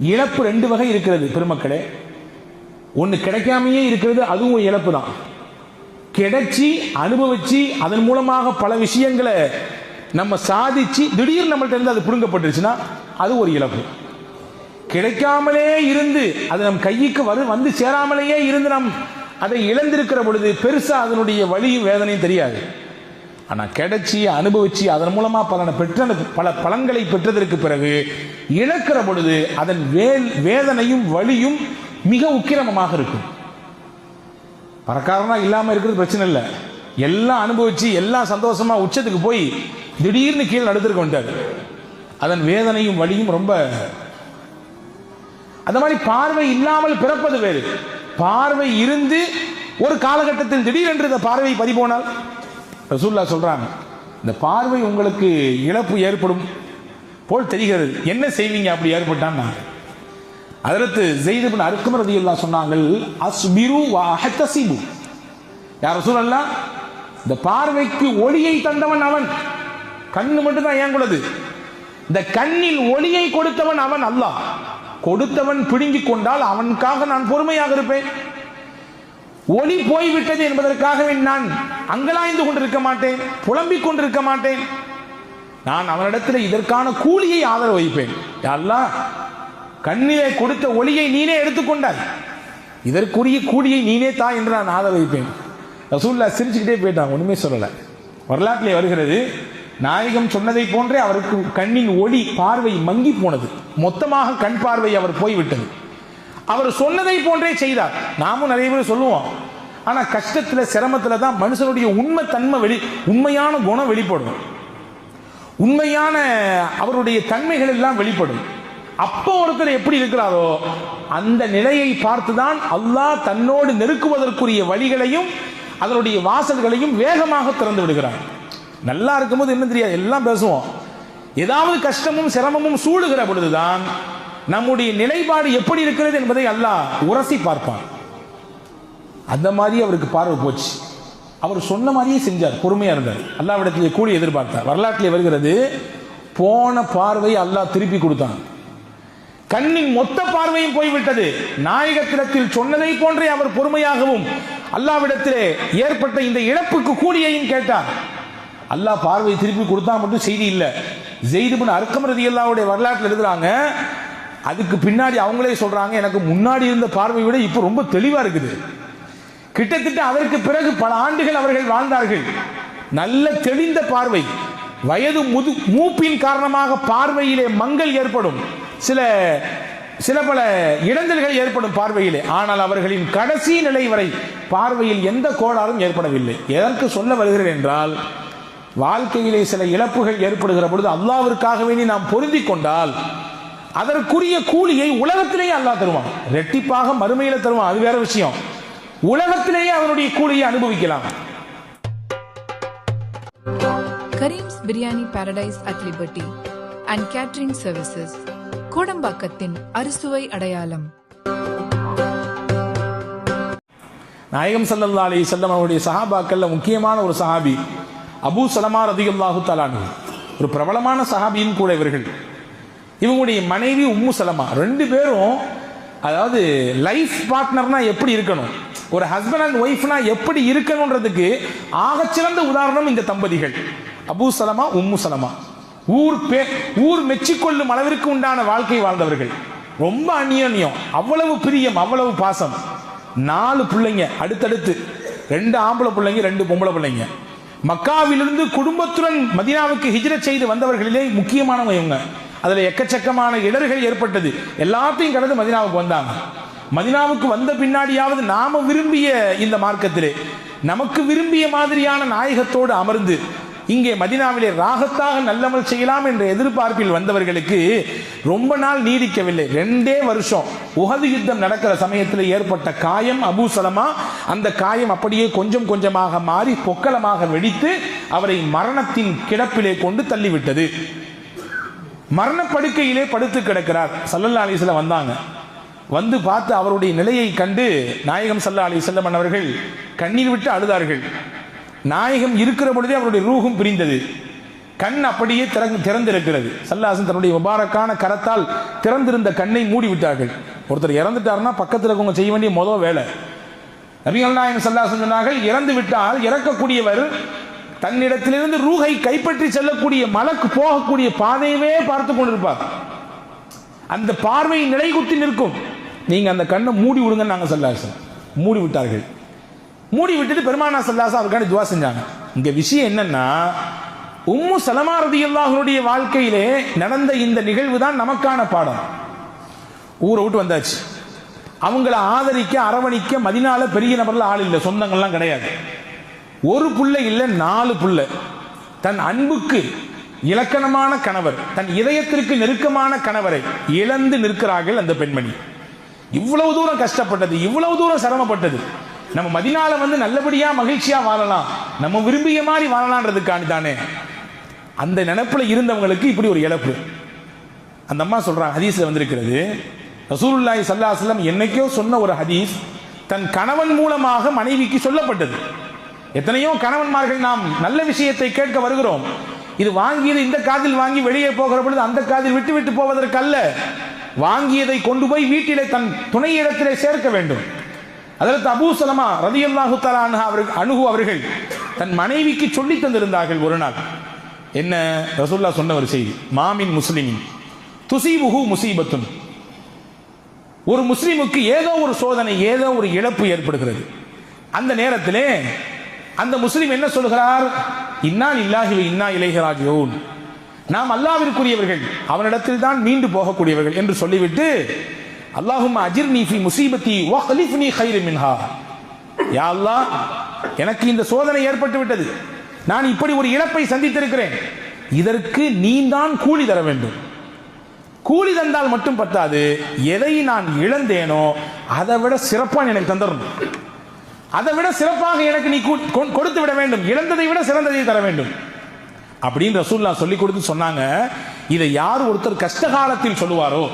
இழப்பு ரெண்டு வகை இருக்கிறது பெருமக்களே. ஒன்று கிடைக்காமையே இருக்கிறது அதுவும் இழப்பு தான். கிடைச்சி அனுபவிச்சு அதன் மூலமாக பல விஷயங்களை நம்ம சாதிச்சு திடீர்னு நம்மள்ட்ட இருந்து அது புடுங்கப்பட்டுருச்சுன்னா அது ஒரு இழப்பு. கிடைக்காமலே இருந்து அது நம் கைக்கு வரு வந்து சேராமலேயே இருந்து நாம் அதை இழந்திருக்கிற பொழுது பெருசாக அதனுடைய வழியும் வேதனையும் தெரியாது. ஆனால் கிடைச்சி அனுபவிச்சு அதன் மூலமா பலனை பெற்ற பல பலன்களை பெற்றதற்கு பிறகு இழக்கிற பொழுது அதன் வேல் வேதனையும் வலியும் மிக உக்கிரமமாக இருக்கும். பணக்காரனா இல்லாமல் இருக்கிறது பிரச்சனை இல்லை. எல்லாம் அனுபவிச்சு எல்லாம் சந்தோஷமா உச்சத்துக்கு போய் திடீர்னு கீழே நடுத்திருக்க வந்துட்டார். அதன் வேதனையும் வலியும் ரொம்ப. அந்த மாதிரி பார்வை இல்லாமல் பிறப்பது வேறு. பார்வை இருந்து ஒரு காலகட்டத்தில் திடீரென்று இந்த பார்வை பறிபோனால் ரசூல்லா சொல்கிறாங்க இந்த பார்வை உங்களுக்கு இழப்பு ஏற்படும். போல் தெரிகிறது என்ன செய்வீங்க அப்படி ஏற்பட்டான்னா அதற்கு ஜெயிதுபின் அருக்கும் ரதியெல்லாம் சொன்னாங்கள் அஸ்பிரு வா யார் ரசூலல்லா இந்த பார்வைக்கு ஒளியை தந்தவன் அவன். கண்ணு மட்டும்தான் ஏங்குள்ளது. இந்த கண்ணில் ஒளியை கொடுத்தவன் அவன் அல்லாஹ். கொடுத்தவன் பிடுங்கிக் கொண்டால் அவனுக்காக நான் பொறுமையாக இருப்பேன். ஒளி போய்விட்டது என்பதற்காகவே நான் அங்கலாய்ந்து கொண்டிருக்க மாட்டேன் புலம்பிக் கொண்டிருக்க மாட்டேன். நான் அவனிடத்தில் இதற்கான கூலியை ஆதரவு வைப்பேன். அல்லாஹ் கண்ணிலே கொடுத்த ஒளியை நீனே எடுத்துக்கொண்டாய் இதற்குரிய கூலியை நீனே தா என்று நான் ஆதரவு வைப்பேன். ரசூல்லா சிரிச்சுக்கிட்டே போயிட்டான் ஒண்ணுமே சொல்லலை. வரலாற்றிலே வருகிறது நாயகம் சொன்னதை போன்றே அவருக்கு கண்ணின் ஒளி பார்வை மங்கி போனது. மொத்தமாக கண் பார்வை அவர் போய்விட்டது. அவர் சொன்னதை போன்றே செய்தார். நாமும் நிறைய பேர் சொல்லுவோம். ஆனால் கஷ்டத்தில் சிரமத்தில் தான் மனுஷனுடைய உண்மை தன்மை வெளி உண்மையான குணம் வெளிப்படும். உண்மையான அவருடைய தன்மைகள் எல்லாம் வெளிப்படும். அப்போ ஒருத்தர் எப்படி இருக்கிறாரோ அந்த நிலையை பார்த்து தான் அல்லாஹ் தன்னோடு நெருக்குவதற்குரிய வழிகளையும் அதனுடைய வாசல்களையும் வேகமாக திறந்து விடுகிறார். நல்லா இருக்கும்போது என்ன தெரியாது? எல்லாம் பேசுவோம். ஏதாவது கஷ்டமும் சிரமமும் சூடுகிற பொழுதுதான் நம்முடைய நிலைப்பாடு எப்படி இருக்கிறது என்பதை அல்லாஹ் உரசி பார்ப்பான். அந்த மாதிரி அவருக்கு பார்வை போச்சு. அவர் சொன்ன மாதிரியே செஞ்சார் பொறுமையா இருந்தார். அல்லாவிடத்திலே கூலி எதிர்பார்த்தார். வரலாற்றிலே வருகிறது போன பார்வை அல்லாஹ் திருப்பி கொடுத்தான். கண்ணின் மொத்த பார்வையும் போய்விட்டது. நாயகத்திடத்தில் சொன்னதை போன்றே அவர் பொறுமையாகவும் அல்லாவிடத்திலே ஏற்பட்ட இந்த இழப்புக்கு கூலியையும் கேட்டார். அல்லாஹ் பார்வையை திருப்பி கொடுத்தா மட்டும் செய்தி இல்லை. ஜெய்துபின் அர்க்கம் ரதி அல்லாவுடைய வரலாற்றில் எழுதுறாங்க அதுக்கு பின்னாடி அவங்களே சொல்றாங்க எனக்கு முன்னாடி இருந்த பார்வை விட இப்போ ரொம்ப தெளிவா இருக்குது. கிட்டத்தட்ட அதற்கு பிறகு பல ஆண்டுகள் அவர்கள் வாழ்ந்தார்கள். நல்ல தெளிந்த பார்வை. வயது முது மூப்பின் காரணமாக பார்வையிலே மங்கல் ஏற்படும். சில சில பல இடைஞ்சல்கள் ஏற்படும் பார்வையிலே. ஆனால் அவர்களின் கடைசி நிலை வரை பார்வையில் எந்த கோளாறும் ஏற்படவில்லை. எதற்கு சொல்ல வருகிறேன் என்றால் வாழ்க்கையிலே சில இழப்புகள் ஏற்படுகிற பொழுது அல்லாவிற்காகவே நாம் பொருந்தி கொண்டால் அதற்குரிய கூலியை உலகத்திலேயே அல்லாஹ் தருவான். ரெட்டிப்பாக மறுமையில தருவான். அது வேற விஷயம். உலகத்திலேயே அவனுடைய கூலியை அனுபவிக்கலாம். Karim's biryani paradise at liberty and catering services கோடம்பாக்கத்தின் அறுசுவை அடையாளம் நாயகம் சல்லல்லா அலி செல்லம் அவருடைய சஹாபாக்கள்ல முக்கியமான ஒரு சஹாபி அபூ சலமா ரதியுல்லாஹு தலானு ஒரு பிரபலமான சஹாபியும் கூட இவர்கள். இவங்களுடைய மனைவி உம்மு சலமா. ரெண்டு பேரும் அதாவது லைஃப் பார்ட்னர்னா எப்படி இருக்கணும்? ஒரு ஹஸ்பண்ட் அண்ட் ஒய்ஃப்னா எப்படி இருக்கணுன்றதுக்கு ஆகச்சிறந்த உதாரணம் இந்த தம்பதிகள். அபு சலமா உம்மு சலமா. ஊர் பே ஊர் மெச்சிக்கொள்ளும் அளவிற்கு உண்டான வாழ்க்கை வாழ்ந்தவர்கள். ரொம்ப அந்யோன்யம் அவ்வளவு பிரியம் அவ்வளவு பாசம். நாலு பிள்ளைங்க அடுத்தடுத்து. ரெண்டு ஆம்பளை பிள்ளைங்க ரெண்டு பொம்பளை பிள்ளைங்க. மக்காவிலிருந்து குடும்பத்துடன் மதினாவுக்கு ஹிஜ்ரத் செய்து வந்தவர்களிலே முக்கியமானவங்க இவங்க. அதில் எக்கச்சக்கமான இடர்கள் ஏற்பட்டது. எல்லாத்தையும் கடந்து மதினாவுக்கு வந்தாங்க. மதினாவுக்கு வந்த பின்னாடியாவது நாம விரும்பிய இந்த மார்க்கத்திலே நமக்கு விரும்பிய மாதிரியான நாயகத்தோடு அமர்ந்து இங்கே மதினாவிலே ராகத்தாக நல்லமல் செய்யலாம் என்ற எதிர்பார்ப்பில் வந்தவர்களுக்கு ரொம்ப நாள் நீடிக்கவில்லை. ரெண்டே வருஷம் உகது யுத்தம் நடக்கிற சமயத்தில் ஏற்பட்ட காயம் அபூசலமா? அந்த காயம் அப்படியே கொஞ்சம் கொஞ்சமாக மாறி பொக்கலமாக வெடித்து அவரை மரணத்தின் கிடப்பிலே கொண்டு தள்ளிவிட்டது. மரணப்படுக்கையிலே படுத்து கிடக்கிறார். சல்லல்லா அலிஸ்ல வந்தாங்க. வந்து பார்த்து அவருடைய நிலையை கண்டு நாயகம் சல்லா அலி செல்லம் அவர்கள் கண்ணீர் விட்டு அழுதார்கள். நாயகம் இருக்கிற பொழுதே அவருடைய ரூகும் பிரிந்தது. கண் அப்படியே திறந்து திறந்திருக்கிறது. சல்லாசன் தன்னுடைய முபாரக்கான கரத்தால் திறந்திருந்த கண்ணை மூடி விட்டார்கள். ஒருத்தர் இறந்துட்டாருன்னா பக்கத்தில் இருக்கவங்க செய்ய வேண்டிய மொதல் வேலை. நபிகள் நாயகம் சல்லாசன் சொன்னார்கள் இறந்து விட்டால் இறக்கக்கூடியவர் தன்னிடத்திலிருந்து ரூஹை கைப்பற்றி செல்லக்கூடிய மலக்கு போகக்கூடிய பாதையவே பார்த்து கொண்டிருப்பார். அந்த பார்வை நிலைகுத்தி நிற்கும். நீங்க அந்த கண்ணை மூடி விடுங்க நாங்கள் சல்லாசன் மூடி விட்டார்கள். மூடி விட்டுட்டு பெருமானா சல்லாசா அவருக்கான துவா செஞ்சாங்க. இங்க விஷயம் என்னன்னா உம்மு சலமா ரதியல்லாஹனுடைய வாழ்க்கையிலே நடந்த இந்த நிகழ்வு தான் நமக்கான பாடம். ஊரை விட்டு வந்தாச்சு. அவங்கள ஆதரிக்க அரவணிக்க மதினால பெரிய நபர்ல ஆள் இல்லை. சொந்தங்கள்லாம் கிடையாது. ஒரு பிள்ளை இல்லை நாலு புள்ள. தன் அன்புக்கு இலக்கணமான கணவர் தன் இதயத்திற்கு நெருக்கமான கணவரை இழந்து நிற்கிறார்கள் அந்த பெண்மணி. இவ்வளவு தூரம் கஷ்டப்பட்டது இவ்வளவு தூரம் சிரமப்பட்டது. நம்ம மதினால வந்து நல்லபடியா மகிழ்ச்சியா வாழலாம். நம்ம விரும்பிய மாதிரி வாழலான்றதுக்காண்டி தானே. அந்த நினைப்புல இருந்தவங்களுக்கு இப்படி ஒரு இழப்பு. அந்த அம்மா சொல்றாங்க ஹதீஸ்ல வந்திருக்கிறது ரசூலுல்லாஹி ஸல்லல்லாஹு என்னைக்கோ சொன்ன ஒரு ஹதீஸ் தன் கணவன் மூலமாக மனைவிக்கு சொல்லப்பட்டது. எத்தனையோ கணவன்மார்கள் நாம் நல்ல விஷயத்தை கேட்க வருகிறோம். இது வாங்கியது இந்த காதில் வாங்கி வெளியே போகிற பொழுது அந்த காதில் விட்டு விட்டு போவதற்கு அல்ல வாங்கியதை கொண்டு போய் வீட்டிலே தன் துணை இடத்திலே சேர்க்க வேண்டும். அதற்கு அபூ சலமா ரதியல்லாஹு தஆலா அவர்கள் அணுகு அவர்கள் தன் மனைவிக்கு சொல்லி தந்திருந்தார்கள் ஒரு நாள். என்ன ரசூல்லா சொன்ன ஒரு செய்தி. மாமின் முஸ்லிமின் துசீபுஹு முசீபத்துன். ஒரு முஸ்லிமுக்கு ஏதோ ஒரு சோதனை ஏதோ ஒரு இழப்பு ஏற்படுகிறது. அந்த நேரத்திலே அந்த முஸ்லீம் என்ன சொல்கிறார் இன்னா இல்லாஹி இன்னா இலைஹி நாம் அல்லாவிற்குரியவர்கள் அவனிடத்தில் தான் மீண்டு போகக்கூடியவர்கள் என்று சொல்லிவிட்டு அல்லாஹும் அஜிர் நீஃபி முசீபத்தி நீ ஹைரு மின்ஹா. யா அல்லாஹ் எனக்கு இந்த சோதனை ஏற்பட்டு விட்டது நான் இப்படி ஒரு இழப்பை சந்தித்திருக்கிறேன். இதற்கு நீ தான் கூலி தர வேண்டும். கூலி தந்தால் மட்டும் பத்தாது. எதை நான் இழந்தேனோ அதை விட சிறப்பாக எனக்கு தந்துடணும். அதை விட சிறப்பாக எனக்கு நீ கொ- கொடுத்து விட வேண்டும். இழந்ததை விட சிறந்ததை தர வேண்டும். அப்படின்னு ரசூல்லா சொல்லி கொடுத்து சொன்னாங்க. இதை யார் ஒருத்தர் கஷ்ட காலத்தில் சொல்லுவாரோ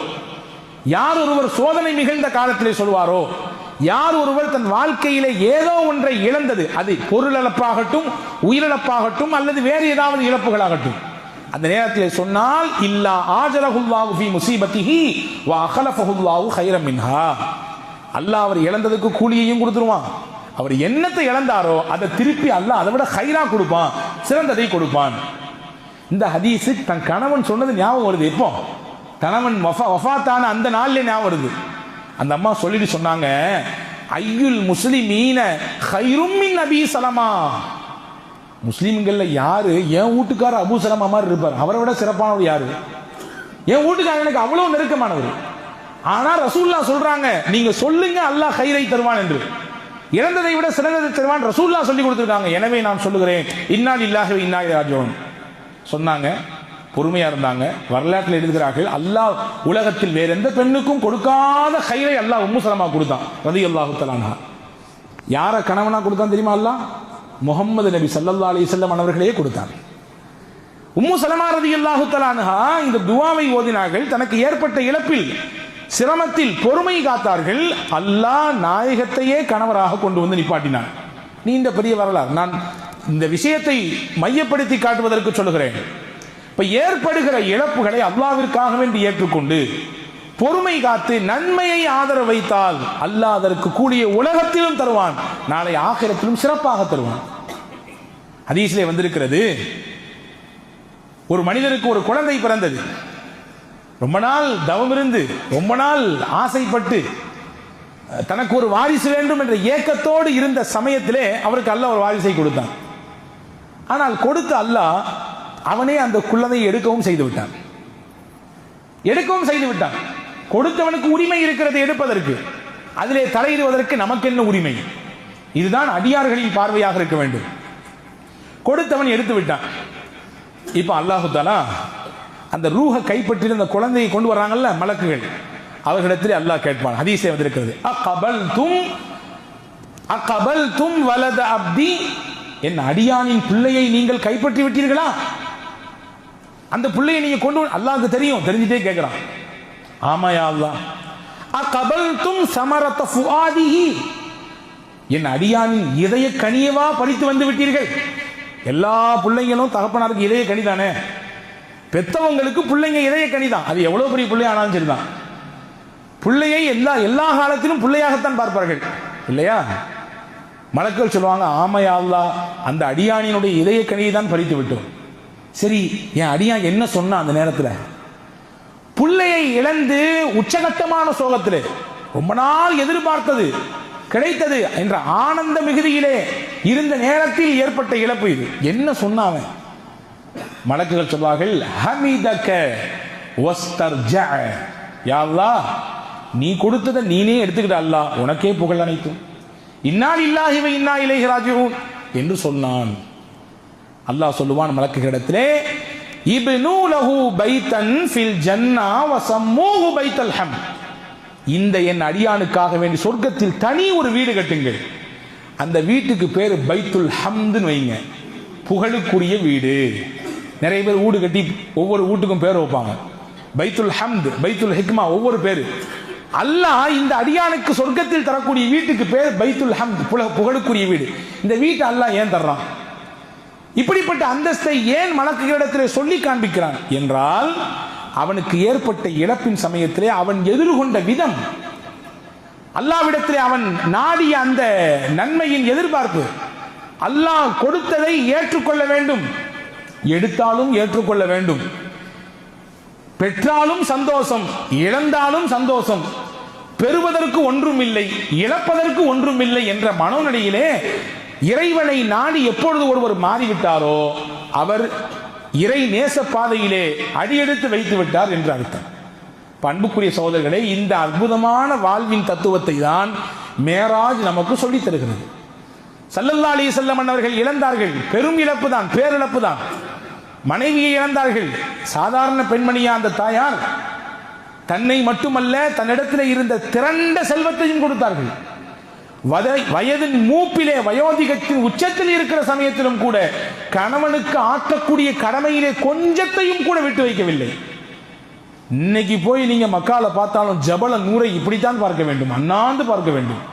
யார் ஒருவர் சோதனை மிகுந்த காலத்திலே சொல்வாரோ யார் ஒருவர் தன் வாழ்க்கையிலே ஏதோ ஒன்றை இழந்தது அது பொருளிழப்பாகட்டும் உயிரிழப்பாகட்டும் அல்லது வேறு ஏதாவது இழப்புகளாகட்டும். அந்த நேரத்தில் சொன்னால் இல்லா ஆஜலஹுல்லாஹு ஃபி முசீபத்திஹி வா அகலஃபஹுல்லாஹு கைரம் மின்ஹா அல்லாஹ் அவர் இழந்ததுக்கு கூலியையும் கொடுத்துருவான். அவர் என்னத்தை இழந்தாரோ அதை திருப்பி அல்லாஹ் அதை விட ஹைரா கொடுப்பான் சிறந்ததை கொடுப்பான். இந்த ஹதீஸ் தன் கணவன் சொன்னது ஞாபகம் வருது. எப்போ? கணவன் வஃபா வஃபாத்தான அந்த நாளில் ஞாபகம் வருது. அந்த அம்மா சொல்லிட்டு சொன்னாங்க ஐயுல் முஸ்லிமீன ஹைரும் மின் நபி சலமா. முஸ்லீம்கள்ல யாரு? என் வீட்டுக்காரர் அபு சலமா மாதிரி இருப்பார். அவரை விட சிறப்பானவர் யாரு? என் வீட்டுக்காரர் எனக்கு அவ்வளவு நெருக்கமானவர். ஆனா ரசூல்லா சொல்றாங்க நீங்க சொல்லுங்க அல்லாஹ் ஹைரை தருவான் என்று. இறந்ததை விட சிறந்தது தருவான் ரசூல்லா சொல்லி கொடுத்துருக்காங்க. எனவே நான் சொல்லுகிறேன் இன்னால் இல்லாகவே இன்னா ராஜோன் சொன்னாங்க பொறுமையா இருந்தாங்க வரலாற்றில் எழுதுகிறார்கள் அல்லாஹ் உலகத்தில் வேற எந்த பெண்ணுக்கும் கொடுக்காத கயிறை அல்லாஹ் உம்முசலமா கொடுத்தான். ரதி அல்லாஹு தலானா யாரை கணவனா கொடுத்தான் தெரியுமா அல்லாஹ்? முகமது நபி ஸல்லல்லாஹு அலி வஸல்லம் அவர்களே கொடுத்தாங்க உம்மு சலமா ரதியல்லாஹு தலானுஹா இந்த துவாவை ஓதினார்கள் தனக்கு ஏற்பட்ட இழப்பில். சிரமத்தில் பொறுமை காத்தார்கள் அல்லாஹ் நாயகத்தையே கணவராக கொண்டு வந்து நிப்பாட்டினான். நீண்ட பெரிய வரலாறு. நான் இந்த விஷயத்தை மையப்படுத்தி காட்டுவதற்கு சொல்லுகிறேன். இப்ப ஏற்படுகிற இழப்புகளை அல்லாவிற்காக வேண்டி ஏற்றுக்கொண்டு பொறுமை காத்து நன்மையை ஆதரவு வைத்தால் அல்லாஹ் அதற்கு கூடிய உலகத்திலும் தருவான் நாளை ஆகிரத்திலும் சிறப்பாக தருவான். ஹதீஸ்லே வந்திருக்கிறது ஒரு மனிதனுக்கு ஒரு குழந்தை பிறந்தது. ரொம்ப நாள் தவம் இருந்து ரொம்ப நாள் ஆசைப்பட்டு தனக்கு ஒரு வாரிசு வேண்டும் என்ற ஏக்கத்தோடு இருந்த சமயத்திலே அவருக்கு அல்லாஹ் ஒரு வாரிசை கொடுத்தான். ஆனால் கொடுத்த அல்லாஹ் அவனே அந்த குழந்தையை எடுக்கவும் செய்து விட்டான். எடுக்கவும் செய்து விட்டான். கொடுத்தவனுக்கு உரிமை இருக்கிறது எடுப்பதற்கு அதிலே தலையிடுவதற்கு நமக்கு என்ன உரிமை? இதுதான் அடியார்களின் பார்வையாக இருக்க வேண்டும். கொடுத்தவன் எடுத்து விட்டான். இப்போ அல்லாஹு தாலா அந்த ரூஹை கைப்பற்றி அந்த குழந்தையை கொண்டு வர்றாங்கல்ல மலக்குகள். அவர்களிடத்தில் அல்லாஹ் கேட்பான். ஹதீஸே வந்திருக்கிறது. அகபல் தும் அகபல் தும் வலத அப்தி. என் அடியானின் பிள்ளையை நீங்கள் கைப்பற்றி விட்டீர்களா? அந்த பிள்ளையை நீங்க கொண்டு அல்லாஹ்க்கு தெரியும். தெரிஞ்சுட்டே கேட்கிறான் ஆமாயா அல்லாஹ். அகபல் தும் சமரத்த ஃபுஆதிஹி. என் அடியானின் இதய கனியவா பறித்து வந்து விட்டீர்கள். எல்லா பிள்ளைங்களும் தகப்பனாருக்கு இதய கனிதானே? பெத்தவங்களுக்கு பிள்ளைங்க இதய கனிதான் அது எவ்வளவு பெரிய பிள்ளை ஆனாலும் சரிதான். பிள்ளையை எல்லா எல்லா காலத்திலும் பிள்ளையாகத்தான் பார்ப்பார்கள். இல்லையா? மலக்கள் சொல்லுவாங்க ஆமையா அந்த அடியானியினுடைய இதய கனியை தான் பறித்து விட்டோம். சரி என் அடியான் என்ன சொன்னா அந்த நேரத்தில்? புள்ளையை இழந்து உச்சகட்டமான சோகத்தில் ரொம்ப நாள் எதிர்பார்த்தது கிடைத்தது என்ற ஆனந்த மிகுதியிலே இருந்த நேரத்தில் ஏற்பட்ட இழப்பு இது. என்ன சொன்னாவன் மலக்குகள் சொல்வார்கள் ஹமிதக வஸ்தர்ஜஅ. யா நீ கொடுத்ததை நீனே எடுத்துக்கிட்ட அல்லாஹ் உனக்கே புகழ் அனைத்தும். இன்னால் இல்லாஹிவ இன்னா இலேஹி ராஜிஊன் என்று சொன்னான். அல்லாஹ் சொல்லுவான் மலக்குகளிடத்திலே இப்னு லஹு பைத்தன் ஃபில் ஜன்னா வ சம்மூஹு பைத்தல் ஹம். இந்த என் அடியானுக்காக வேண்டி சொர்க்கத்தில் தனி ஒரு வீடு கட்டுங்கள். அந்த வீட்டுக்கு பேர் பைத்துல் ஹம்துன்னு வைங்க. புகழுக்குரிய வீடு. நிறைய பேர் வீடு கட்டி ஒவ்வொரு வீட்டுக்கும் பேர் வைப்பாங்க. பைத்துல் ஹம்த் பைத்துல் ஹிக்மா ஒவ்வொரு பேர். அல்லாஹ் இந்த அடியானுக்கு சொர்க்கத்தில் தரக்கூடிய வீட்டுக்கு பேர் பைத்துல் ஹம்த் புல- புகழுக்குரிய வீடு. இந்த வீட்டை அல்லாஹ் ஏன் தர்றான்? இப்படிப்பட்ட அந்தஸ்தை ஏன் மலக்குகளிடத்தில் சொல்லி காண்பிக்கிறான்? என்றால் அவனுக்கு ஏற்பட்ட இழப்பின் சமயத்திலே அவன் எதிர்கொண்ட விதம். அல்லாவிடத்திலே அவன் நாடிய அந்த நன்மையின் எதிர்பார்ப்பு. அல்லாஹ் கொடுத்ததை ஏற்றுக்கொள்ள வேண்டும். எடுத்தாலும் ஏற்றுக்கொள்ள வேண்டும். பெற்றாலும் சந்தோஷம் இழந்தாலும் சந்தோஷம். பெறுவதற்கு ஒன்றும் இல்லை இழப்பதற்கு ஒன்றும் இல்லை என்ற மனோநிலையிலே இறைவனை நாடி எப்பொழுது ஒருவர் மாறிவிட்டாரோ அவர் இறை நேச பாதையிலே அடியெடுத்து வைத்து விட்டார் என்று அர்த்தம். பண்புக்குரிய சோதரர்களே இந்த அற்புதமான வாழ்வின் தத்துவத்தை தான் மேராஜ் நமக்கு சொல்லித் தருகிறது சல்லல்லா அலி செல்லம் அவர்கள் இழந்தார்கள். பெரும் இழப்பு தான் பேரிழப்பு தான் மனைவியை இழந்தார்கள். சாதாரண பெண்மணியா அந்த தாயார்? தன்னை மட்டுமல்ல தன்னிடத்தில் இருந்த திரண்ட செல்வத்தையும் கொடுத்தார்கள். வத- வயதின் மூப்பிலே வயோதிகத்தின் உச்சத்தில் இருக்கிற சமயத்திலும் கூட கணவனுக்கு ஆக்கக்கூடிய கடமையிலே கொஞ்சத்தையும் கூட விட்டு வைக்கவில்லை. இன்னைக்கு போய் நீங்க மக்கால பார்த்தாலும் ஜபல நூரை இப்படித்தான் பார்க்க வேண்டும் அண்ணாந்து பார்க்க வேண்டும்.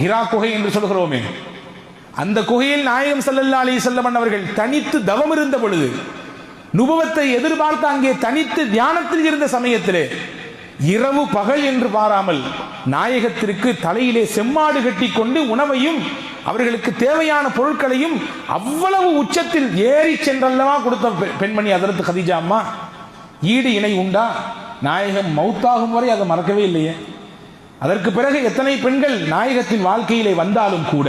ஹிரா குகை என்று சொல்கிறோமே அந்த குகையில் நாயகம் செல்லல்லா அலி வஸல்லம் அவர்கள் தனித்து தவம் இருந்த பொழுது நுபவத்தை எதிர்பார்த்து அங்கே தனித்து தியானத்தில் இருந்த சமயத்திலே இரவு பகல் என்று பாராமல் நாயகத்திற்கு தலையிலே செம்மாடு கட்டி கொண்டு உணவையும் அவர்களுக்கு தேவையான பொருட்களையும் அவ்வளவு உச்சத்தில் ஏறி சென்றல்லவா கொடுத்த பெ- பெண்மணி அதற்கு கதிஜா அம்மா. ஈடு இணை உண்டா? நாயகம் மௌத்தாகும் வரை அதை மறக்கவே இல்லையே. அதற்கு பிறகு எத்தனை பெண்கள் நாயகத்தின் வாழ்க்கையிலே வந்தாலும் கூட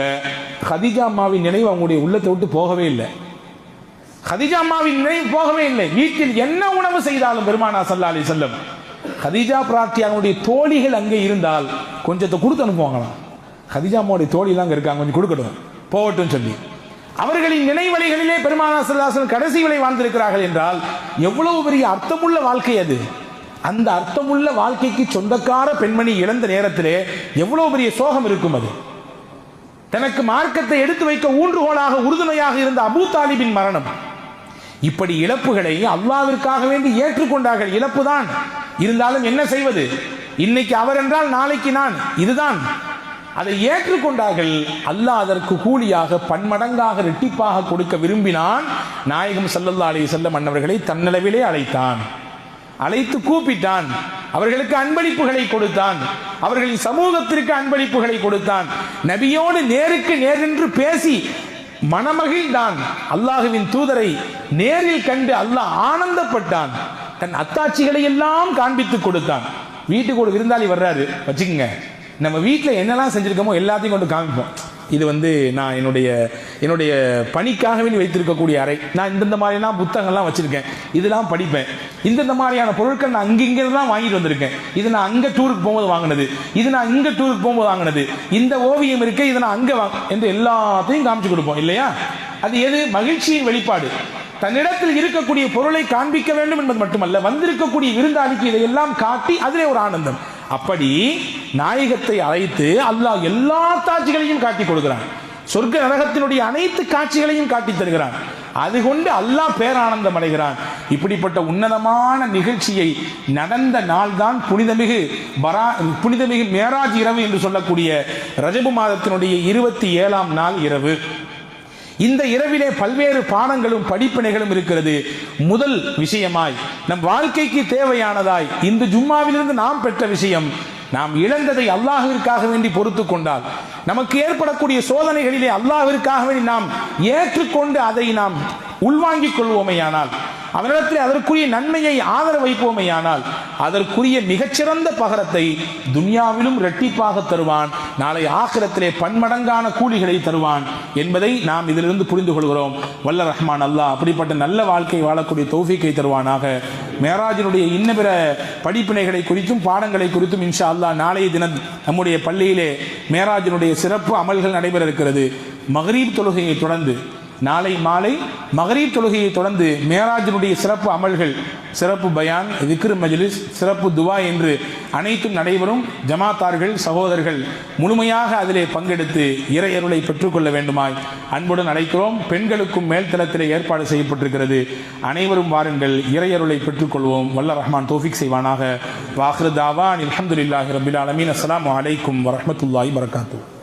கதிஜா அம்மாவின் நினைவு அவங்களுடைய உள்ளத்தை விட்டு போகவே இல்லை. ஹதிஜாமாவின் அம்மாவின் நினைவு போகவே இல்லை. வீட்டில் என்ன உணவு செய்தாலும் பெருமானா சல்லா அலி செல்லம் கதிஜா பிரார்த்தியானுடைய தோழிகள் அங்கே இருந்தால் கொஞ்சத்தை கொடுத்து அனுப்புவாங்களாம். ஹதிஜாமாவுடைய அம்மாவுடைய தோழிலாம் அங்கே இருக்காங்க கொஞ்சம் கொடுக்கட்டும். போகட்டும் சொல்லி. அவர்களின் நினைவலைகளிலே பெருமானா சல்லாசன் கடைசி விலை வாழ்ந்திருக்கிறார்கள் என்றால் எவ்வளவு பெரிய அர்த்தமுள்ள வாழ்க்கை அது? அந்த அர்த்தமுள்ள வாழ்க்கைக்கு சொந்தக்கார பெண்மணி இழந்த நேரத்திலே எவ்வளவு பெரிய சோகம் இருக்கும் அது? தனக்கு மார்க்கத்தை எடுத்து வைக்க ஊன்றுகோலாக உறுதுணையாக இருந்த அபூ தாலிபின் மரணம். இப்படி இழப்புகளை அல்லாவிற்காக வேண்டி ஏற்றுக்கொண்டார்கள். இழப்புதான். இருந்தாலும் என்ன செய்வது? இன்னைக்கு அவர் என்றால் நாளைக்கு நான். இதுதான். அதை ஏற்றுக்கொண்டார்கள். அல்லாஹ் அதற்கு கூலியாக பன்மடங்காக ரெட்டிப்பாக கொடுக்க விரும்பினான். நாயகம் சல்லல்லா அலி வஸல்லம் அன்னவர்களை தன்னளவிலே அழைத்தான். அழைத்து கூப்பிட்டான். அவர்களுக்கு அன்பளிப்புகளை கொடுத்தான். அவர்களின் சமூகத்திற்கு அன்பளிப்புகளை கொடுத்தான். நபியோடு நேருக்கு நேரென்று பேசி மணமகிழ்ந்தான் அல்லாஹுவின் தூதரை நேரில் கண்டு அல்லாஹ் ஆனந்தப்பட்டான். தன் அத்தாட்சிகளை எல்லாம் காண்பித்து கொடுத்தான். வீட்டுக்கு ஒரு விருந்தாளி வர்றாரு. வச்சுக்கோங்க. நம்ம வீட்டில் என்னெல்லாம் செஞ்சிருக்கோமோ எல்லாத்தையும் கொண்டு காமிப்போம். இது வந்து நான் என்னுடைய என்னுடைய பணிக்காகவே வைத்திருக்கக்கூடிய அறை. நான் இந்தந்த மாதிரிலாம் புத்தகங்கள்லாம் வச்சுருக்கேன். இதெல்லாம் படிப்பேன். இந்தந்த மாதிரியான பொருட்கள் நான் அங்கிங்கே தான் வாங்கிட்டு வந்திருக்கேன். இது நான் அங்கே டூருக்கு போகும்போது வாங்கினது. இது நான் இங்கே டூருக்கு போகும்போது வாங்கினது. இந்த ஓவியம் இருக்கு இதை நான் அங்கே வாங்க என்று எல்லாத்தையும் காமிச்சு கொடுப்போம் இல்லையா? அது எது? மகிழ்ச்சியின் வெளிப்பாடு. தன்னிடத்தில் இருக்கக்கூடிய பொருளை காண்பிக்க வேண்டும் என்பது மட்டுமல்ல வந்திருக்கக்கூடிய விருந்தாளிக்கு இதையெல்லாம் காட்டி அதிலே ஒரு ஆனந்தம். அப்படி நாயகத்தை அழைத்து அல்லாஹ் எல்லா காட்சிகளையும் காட்டி கொடுக்கிறான். சொர்க்க நரகத்தினுடைய அனைத்து காட்சிகளையும் காட்டி தருகிறான். அது கொண்டு அல்லாஹ் பேரானந்தம் அடைகிறான். இப்படிப்பட்ட உன்னதமான நிகழ்ச்சியை நடந்த நாள்தான் புனிதமிகு பரா புனிதமிகு மேராஜ் இரவு என்று சொல்லக்கூடிய ரஜபு மாதத்தினுடைய இருபத்தி ஏழாம் நாள் இரவு. இந்த இரவிலே பல்வேறு பாடங்களும் படிப்பினைகளும் இருக்கிறது. முதல் விஷயமாய் நம் வாழ்க்கைக்கு தேவையானதாய் இந்த ஜும்மாவிலிருந்து நாம் பெற்ற விஷயம் நாம் இழந்ததை அல்லாஹிற்காக வேண்டி பொறுத்து கொண்டால் நமக்கு ஏற்படக்கூடிய சோதனைகளிலே அல்லாஹிற்காக வேண்டி நாம் ஏற்றுக்கொண்டு அதை நாம் உள்வாங்கிக் கொள்வோமையானால் அவனிடத்தில் அதற்குரிய நன்மையை ஆதரவு வைப்போமையானால் அதற்குரிய மிகச்சிறந்த பகரத்தை துனியாவிலும் இரட்டிப்பாக தருவான் நாளை ஆக்கிரத்திலே பன்மடங்கான கூலிகளை தருவான் என்பதை நாம் இதிலிருந்து புரிந்து கொள்கிறோம். வல்ல ரஹ்மான் அல்லாஹ் அப்படிப்பட்ட நல்ல வாழ்க்கை வாழக்கூடிய தௌஃபீக்கை தருவானாக. மேராஜினுடைய இன்ன பிற படிப்பினைகளை குறித்தும் பாடங்களை குறித்தும் இன்ஷா அல்லாஹ் நாளைய தினம் நம்முடைய பள்ளியிலே மேராஜினுடைய சிறப்பு அமல்கள் நடைபெற இருக்கிறது. மகரீப் தொழுகையை தொடர்ந்து நாளை மாலை மகரீப் தொழுகையை தொடர்ந்து மேராஜனுடைய சிறப்பு அமல்கள் சிறப்பு பயான் விக்ரு மஜ்லிஸ் சிறப்பு துவா என்று அனைத்தும் நடைபெறும் ஜமாத்தார்கள் சகோதரர்கள் முழுமையாக அதிலே பங்கெடுத்து இறையருளை பெற்றுக்கொள்ள வேண்டுமாய் அன்புடன் அழைக்கிறோம். பெண்களுக்கும் மேல்தளத்திலே ஏற்பாடு செய்யப்பட்டிருக்கிறது. அனைவரும் வாருங்கள் இறையருளை பெற்றுக்கொள்வோம். வல்ல ரஹ்மான் தோஃபிக் செய்வானாக. வாஹ்ரு தாவான். அல்ஹம்துலில்லாஹி ரபில் அலமீன் அஸ்லாம் வலைக்கும் வரஹ்மத்துல்லாஹி வரகாத்துஹு